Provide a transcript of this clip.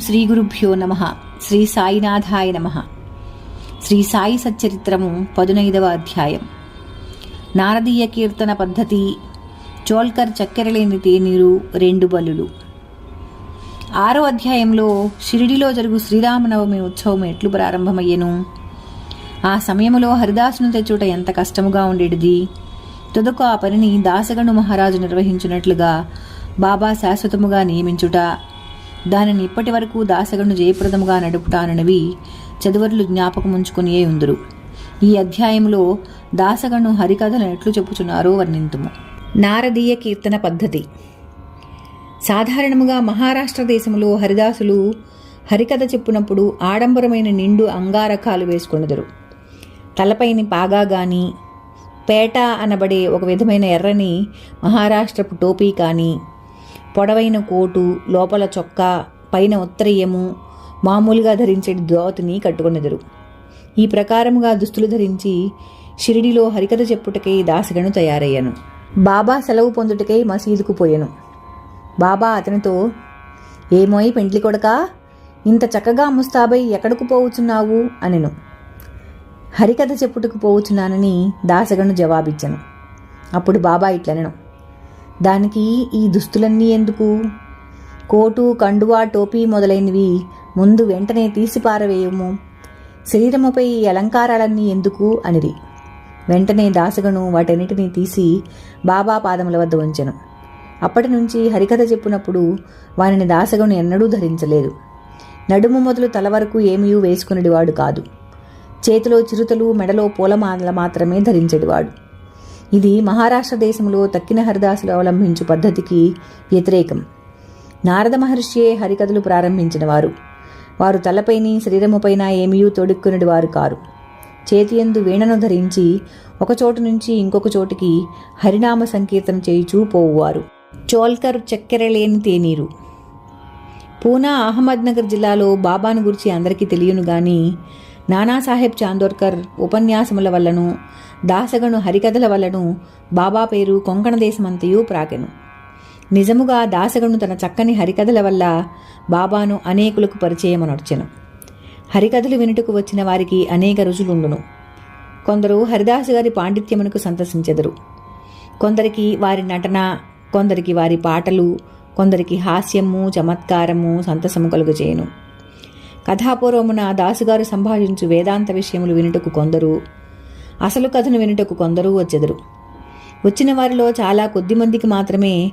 శ్రీ గురుభ్యో నమ. శ్రీ సాయినాథాయ నమ. శ్రీ సాయి సచ్చరిత్రము పదునైదవ అధ్యాయం. నారదీయ కీర్తన పద్ధతి. చోల్కర్ చక్కెరలేని తేనీరు రెండు బలులు. ఆరో అధ్యాయంలో షిరిడిలో జరుగు శ్రీరామనవమి ఉత్సవం ఎట్లు ప్రారంభమయ్యను? ఆ సమయంలో హరిదాసును తెచ్చుట ఎంత కష్టముగా ఉండేటిది తుదకు ఆ పనిని దాసగణు మహారాజు నిర్వహించినట్లుగా బాబా శాశ్వతముగా నియమించుట. దానిని ఇప్పటి వరకు దాసగను జయప్రదముగా నడుపుతాననివి చదువరులు జ్ఞాపకముంచుకునియే ఉందరు. ఈ అధ్యాయంలో దాసగను హరికథలను ఎట్లు చెప్పుచున్నారో వర్ణింతుము. నారదీయ కీర్తన పద్ధతి. సాధారణముగా మహారాష్ట్ర దేశంలో హరిదాసులు హరికథ చెప్పునప్పుడు ఆడంబరమైన నిండు అంగారకాలు వేసుకొనుదురు. తలపైని పాగా గాని పేట అనబడే ఒక విధమైన ఎర్రని మహారాష్ట్రపు టోపీ కానీ పొడవైన కోటు లోపల చొక్కా పైన ఉత్తరయము మామూలుగా ధరించే దోతిని కట్టుకొనెదరు ఈ ప్రకారముగా దుస్తులు ధరించి షిరిడిలో హరికథ చెప్పుటకై దాసగను తయారయ్యాను. బాబా సెలవు పొందుటకై మసీదుకు పోయాను. బాబా అతనితో ఏమోయ్ పెండ్లి కొడకా ఇంత చక్కగా ముస్తాబై ఎక్కడకు పోవుచున్నావు? అనెను. హరికథ చెప్పుటకు పోవుచున్నానని దాసగను జవాబిచ్చాను. అప్పుడు బాబా ఇట్లనెను. దానికి ఈ దుస్తులన్నీ ఎందుకు? కోటు కండువా టోపీ మొదలైనవి ముందు వెంటనే తీసి పారవేయము. శరీరముపై ఈ అలంకారాలన్నీ ఎందుకు అనిది వెంటనే దాసగను వాటన్నిటినీ తీసి బాబా పాదముల వద్ద ఉంచెను. అప్పటి నుంచి హరికథ చెప్పినప్పుడు వానిని దాసగను ఎన్నడూ ధరించలేదు. నడుము మొదలు తల వరకు ఏమీ వేసుకునేవాడు కాదు. చేతిలో చిరుతలు మెడలో పూలమాల మాత్రమే ధరించేవాడు. ఇది మహారాష్ట్ర దేశంలో తక్కిన హరిదాసులు అవలంబించు పద్ధతికి వ్యతిరేకం. నారద మహర్షియే హరికథలు ప్రారంభించిన వారు. వారు తలపైని శరీరముపైన ఏమీ తొడుక్కునడి వారు కారు. చేతియందు వీణను ధరించి ఒకచోటు నుంచి ఇంకొక చోటికి హరినామ సంకీర్తన చేయుచూ పోవువారు. చోల్కర్ చక్కెర లేని తేనీరు. పూనా అహ్మద్నగర్ జిల్లాలో బాబాను గురించి అందరికీ తెలియను గాని నానాసాహెబ్ చాందోర్కర్ ఉపన్యాసముల వల్లను దాసగను హరికథల వల్లను బాబా పేరు కొంకణ దేశమంతయు ప్రాకెను నిజముగా దాసగను తన చక్కని హరికథల వల్ల బాబాను అనేకులకు పరిచయమనొచ్చెను హరికథలు వినుటకు వచ్చిన వారికి అనేక రుచులుండును కొందరు హరిదాసు గారి పాండిత్యమునకు సంతసించెదరు. కొందరికి వారి నటన కొందరికి వారి పాటలు కొందరికి హాస్యము చమత్కారము సంతసము కలుగజేయను. కథాపూర్వమున దాసుగారు సంభాషించు వేదాంత విషయములు వినుటకు కొందరు అసలు కథను వినుటకు కొందరు వచ్చెదరు. వచ్చిన వారిలో చాలా కొద్ది మందికి మాత్రమే